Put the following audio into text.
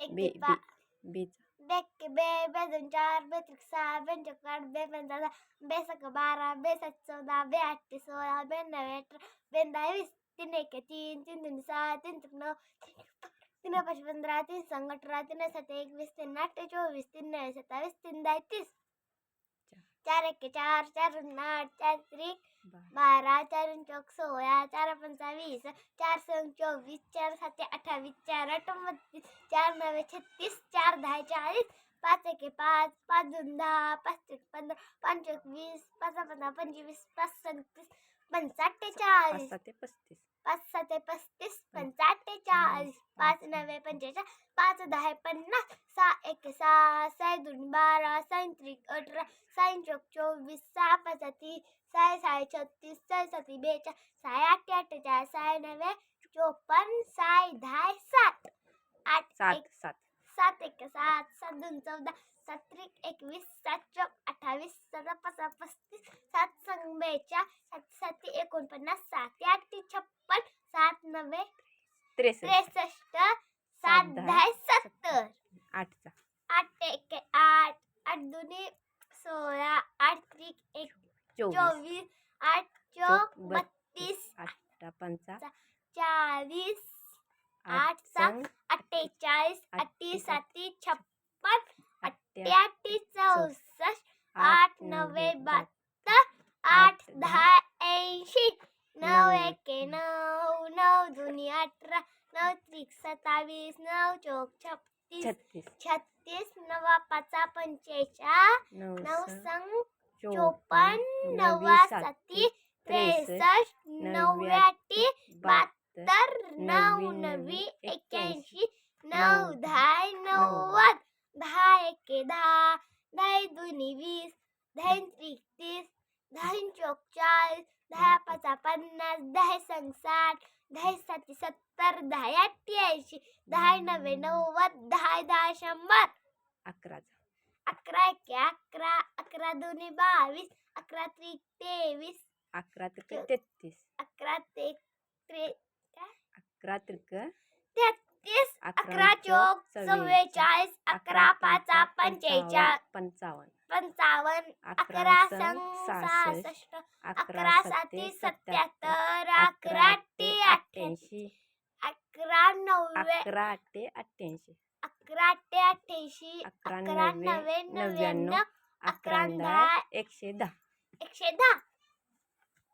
एक बी पा बी बीचा बेक बे बेदून चार बेत्रिक सहा बेंचक आठ बे पंधरा बेसक बारा बेसात चौदा बे आठ सोळा बे नऊ अठरा बेंदा वीस तीन एक तीन तीन दोन सहा तीन त्रिक नऊ तीन पाच पंधरा तीन संग अठरा चार एक चार चार आठ चार त्रिक बारा चार चौक सोळा चार पंचावीस चार संग चोवीस. चार साते अठ्ठावीस चार आठ बत्तीस चार नवे छत्तीस. चार दहा चाळीस. पाच एके पाच. पाच दोन दहा. पाच एक पंधरा. पाच एक वीस. पाच पंधरा. पंचवीस. पाच सत्तीस पाच ते पस्तीस. पाच साते पस्तीस. पंचाठ्ठेचाळीस पाच नवे पंचेचाळीस. पाच दहा पन्नास. सहा एक सहा सहा दोन साईन त्रिक अठरा साईन चौक चोवीस सहा पाच तीस सहा सहा छत्तीस सहा साती बेचाळीस सहा आठ अठ्ठेचाळीस सहा नवे चोपन्न सहा दहा सात. आठ सात एक सात. सात एक सात सात दोन चौदा सात त्रिक एकवीस सात चौक अठ्ठावीस सात पाच पस्तीस सात संग बेचाळीस सात साती एकोणपन्नास सात आठ छप्पन सात नव्वे त्रेसष्ट. त्रेसष्ट सात दहा, दहा सत्तर आठचा आठ एक आठ आठ दोन्ही सोळा आठ त्रिक एक चोवीस. आठ चौक बत्तीस आठ पंचा चाळीस आठ सात अठ्ठेचाळीस अठ्ठे- साती छप्पन अठ्ठ्या अठ्ठ्याऐंशी चौसष्ट आठ नव्वे बहात्तर, आठ दहा. ऐंशी नऊ एके नऊ नऊ दोन्ही अठरा नऊ त्रिक सत्तावीस नऊ चौक छत्तीस छत्तीस. नवा पाचा पंचेचाळ नऊ संग चोपन्न नवी नवा साती त्रेसष्ट नव्याण्णव बहात्तर तर नऊ एक्क्याऐंशी, एक्क्याऐंशी नऊ दहा नव्वद दहा एके दहा दहा दोन्ही वीस दहा तीस दहा चौक चाळीस दहा पाचा पन्नास दहा संग साठ दहा साती सत्तर दहा अठ्ठ्याऐंशी दहा नव्वे नव्वद दहा दहा शंभर अकराचा अकरा एके अकरा अकरा दोन्ही बावीस अकरा त्रिक तेवीस. अकरा त्रिक तेहतीस. अकरा ते त्रे अकरा त्रिक तेहतीस अकरा चौक चव्वेचाळीस अकरा पाचा पंचेचाळीस पंचावन्न पंचावन्न. अकरा संग सहासष्ट अकरा साती साती सत्याहत्तर अकरा ते अठ्ठ्याऐंशी अकरा नव्वे. अकरा ते अठ्ठ्याऐंशी अकरा ते अठ्ठ्याऐंशी अकरा नव्वे नव्याण्णव अकरा दहा एकशे दहा. एकशे दहा.